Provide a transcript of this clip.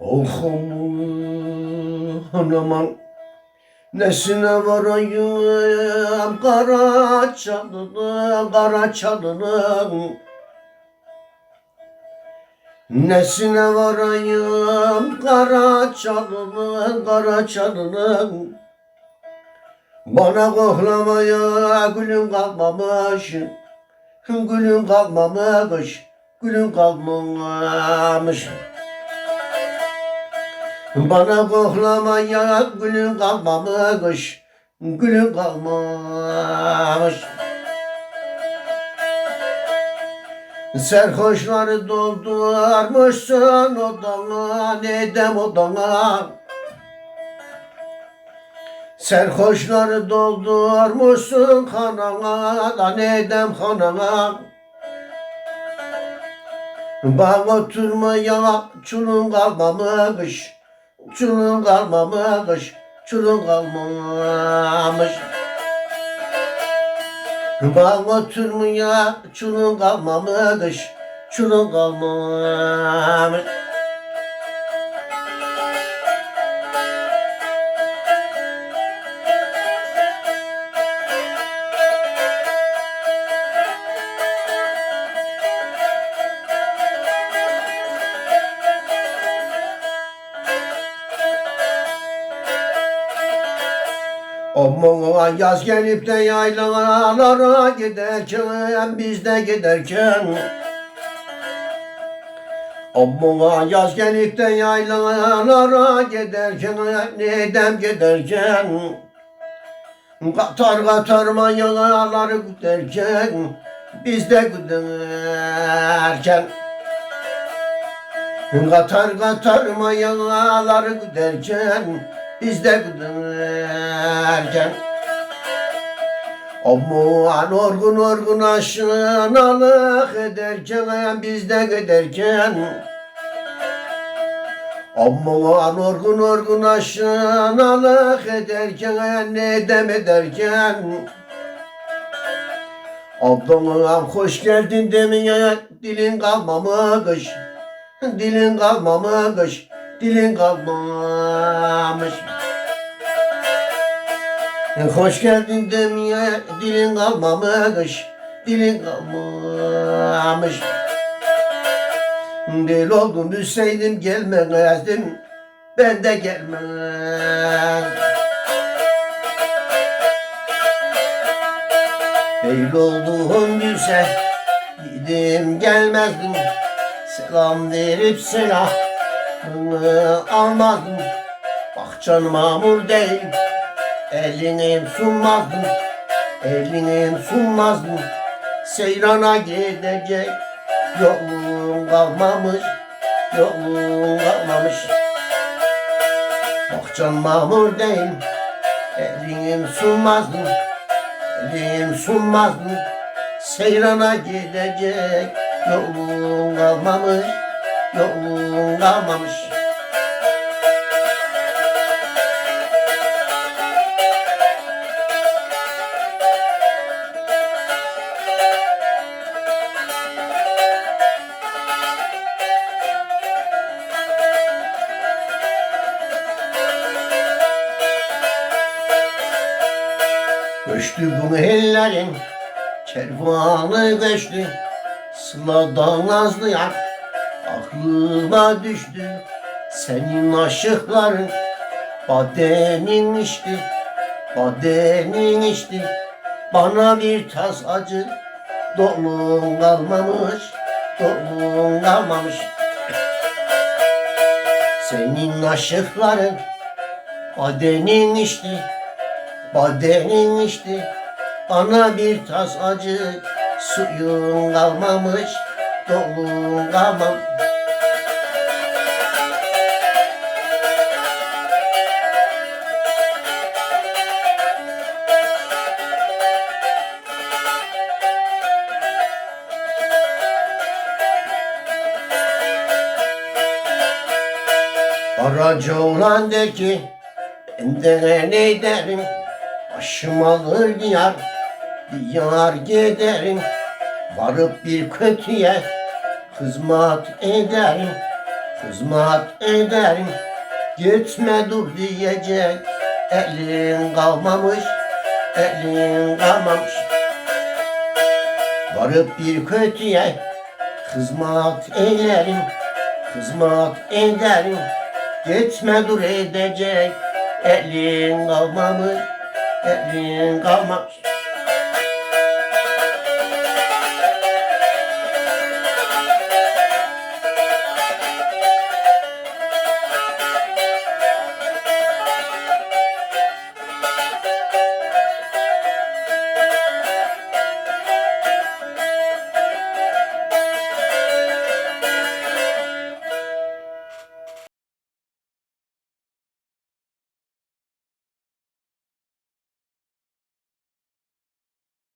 Oh aman. Aman Nesine varayım? Kara çalının kara çalının. Nesine varayım? Kara çalının kara çalının. Bana koklamaya gülüm kalmamış. Gülüm kalmamış Gülüm kalmamış bana koklamaya gülün kalmamış, gülün kalmamış. Serhoşları doldurmuşsun odana, nedem odana. Serhoşları doldurmuşsun kanana, da nedem kanana. Bak oturmaya çulun kalmamış. Çulun kalmamış, çulun kalmamış. Bak oturmaya çulun kalmamış, çulun kalmamış. Aman yaz gelip de yaylalara giderken biz de giderken. Aman yaz gelip de yaylalara giderken neden giderken? Katar katar mayaları giderken biz de giderken Katar katar mayaları giderken biz de giderken Aman orgun orgun aşınalık ederken biz de giderken Aman orgun orgun aşınalık ederken ne dem ederken Abdallah hoş geldin demeye dilin kalmamış Dilin kalmamış Dilin kalmamış. Hoş geldin demeye dilin kalmamış Dilin kalmamış. Deli oldum düşseydim gelmezdim Ben de gelmem. Değil olduğum düşse Gidim gelmezdim Selam verip selam almazdım Bak canım mamur değil. Elini sunmazdım Elini sunmazdım Seyrana gidecek Yolun kalmamış Yolun kalmamış. Canım mamur değil. Elini sunmazdım Elini sunmazdım Seyrana gidecek Yolun kalmamış Yolun kalmamış Göçtü bu ellerin kervanı göçtü. Sıla'dan nazlı yar aklıma düştü Senin aşıkların. Badenin içti Badenin içti. Bana bir tas acı Dolun kalmamış Dolun kalmamış. Senin aşıkların badenin içti Badenin içti. Bana bir tas acı Suyun kalmamış Dolun kalmamış Aracı olan der ki ben de ne derim? Başım alır diyar Diyar giderim. Varıp bir kötüye Hizmet ederim Hizmet ederim. Gitme dur diyecek Elin kalmamış Elin kalmamış. Varıp bir kötüye Hizmet ederim Hizmet ederim Gitme dur edecek. Elin kalmamış Elin kalmamış